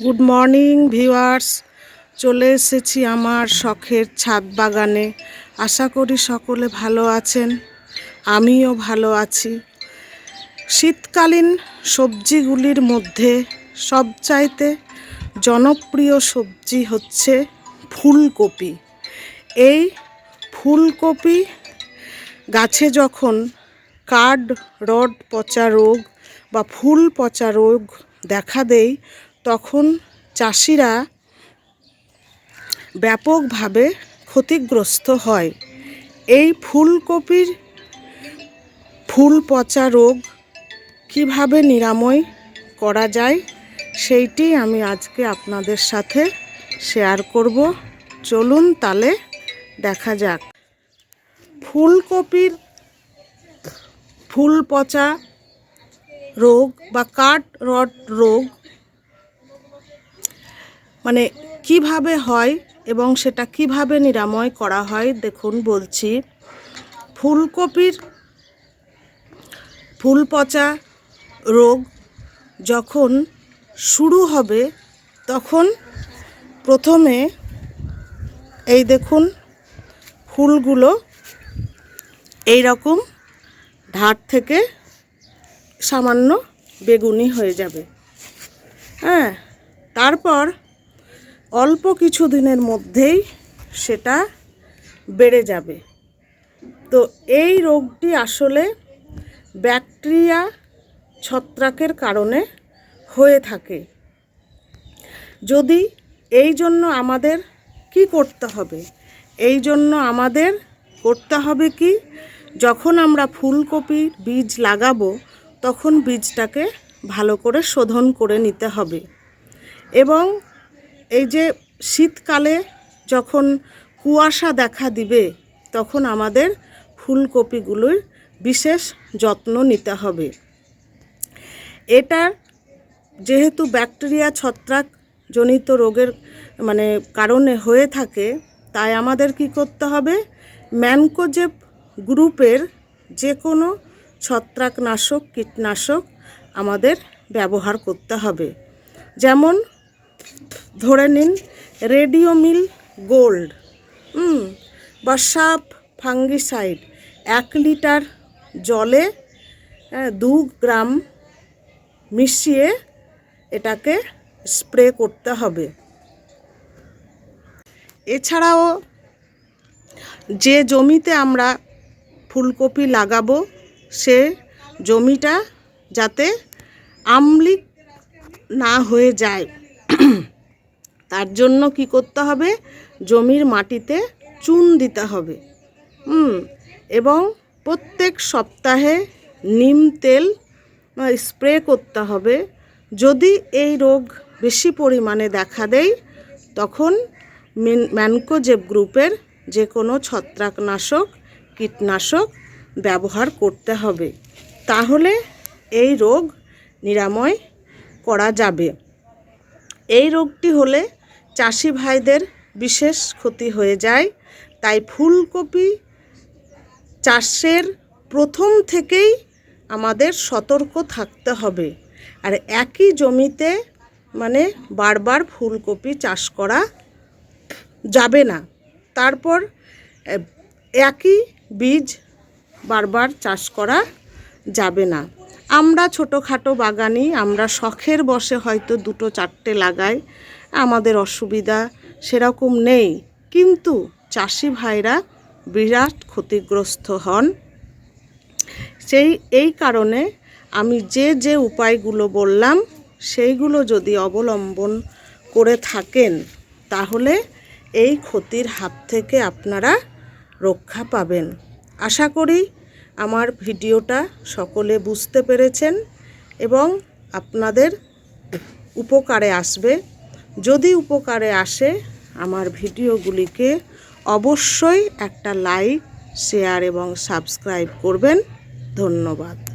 Good morning viewers চলে এসেছি আমার শখের ছাদ বাগানে। আশা করি সকলে ভালো আছেন, আমিও ভালো আছি। শীতকালীন সবজিগুলির মধ্যে সবচাইতে জনপ্রিয় সবজি হচ্ছে ফুলকপি। এই ফুলকপি গাছে যখন কার্ড, রড পচা রোগ বা ফুল পচা রোগ দেখা দেয় তখন চাষিরা ব্যাপকভাবে ক্ষতিগ্রস্ত হয়। এই ফুলকপির ফুল পচা রোগ কীভাবে নিরাময় করা যায়, সেইটি আমি আজকে আপনাদের সাথে শেয়ার করব। চলুন তাহলে দেখা যাক। ফুলকপির ফুল পচা রোগ বা কাঠ রড রোগ মানে কীভাবে হয় এবং সেটা কীভাবে নিরাময় করা হয়, দেখুন বলছি। ফুলকপির ফুল পচা রোগ যখন শুরু হবে, তখন প্রথমে এই দেখুন ফুলগুলো এই রকম ধার থেকে সামান্য বেগুনি হয়ে যাবে। হ্যাঁ তারপর অল্প কিছু দিনের মধ্যেই সেটা বেড়ে যাবে। তো এই রোগটি আসলে ব্যাকটেরিয়া ছত্রাকের কারণে হয়ে থাকে। যদি এই জন্য আমাদের কি করতে হবে? এই জন্য আমাদের করতে হবে কি? যখন আমরা ফুলকপির বীজ লাগাবো, তখন বীজটাকে ভালো করে শোধন করে নিতে হবে। এবং এই যে শীতকালে যখন কুয়াশা দেখা দিবে, তখন আমাদের ফুলকপিগুলোর বিশেষ যত্ন নিতে হবে। এটা যেহেতু ব্যাকটেরিয়া ছত্রাক জনিত রোগের মানে কারণে হয়ে থাকে, তাই আমাদের কি করতে হবে? ম্যানকোজেব গ্রুপের যে কোনো ছত্রাকনাশক, কীটনাশক আমাদের ব্যবহার করতে হবে। যেমন ধরে নিন রেডিওমিল গোল্ড। বা সাপ ফাঙ্গিসাইড, এক লিটার জলে দু গ্রাম মিশিয়ে এটাকে স্প্রে করতে হবে। এছাড়াও যে জমিতে আমরা ফুলকপি লাগাবো, সে জমিটা যাতে আমলিক না হয়ে যায়। তার জন্য কি করতে হবে? জমির মাটিতে চুন দিতে হবে। হুম, এবং প্রত্যেক সপ্তাহে নিম তেল স্প্রে করতে হবে। যদি এই রোগ বেশি পরিমাণে দেখা দেয়, তখন ম্যানকোজেব গ্রুপের যে কোনো ছত্রাকনাশক, কীটনাশক ব্যবহার করতে হবে। তাহলে এই রোগ নিরাময় করা যাবে। এই রোগটি হলে চাষি ভাইদের বিশেষ ক্ষতি হয়ে যায়। তাই ফুলকপি চাষের প্রথম থেকেই আমাদের সতর্ক থাকতে হবে। আর একই জমিতে মানে বারবার ফুলকপি চাষ করা যাবে না। তারপর একই বীজ বারবার চাষ করা যাবে না। আমরা ছোটোখাটো বাগানি আমরা শখের বসে হয়তো দুটো চারটে লাগাই। আমাদের অসুবিধা সেরকম নেই। কিন্তু চাষি ভাইরা বিরাট ক্ষতিগ্রস্ত হন। সেই, এই কারণে আমি যে যে উপায়গুলো বললাম, সেইগুলো যদি অবলম্বন করে থাকেন, তাহলে এই ক্ষতির হাত থেকে আপনারা রক্ষা পাবেন। আশা করি আমার ভিডিওটা সকলে বুঝতে পেরেছেন এবং আপনাদের উপকারে আসবে। যদি উপকারে আসে আমার ভিডিওগুলিকে অবশ্যই একটা লাইক শেয়ার এবং সাবস্ক্রাইব করবেন। ধন্যবাদ।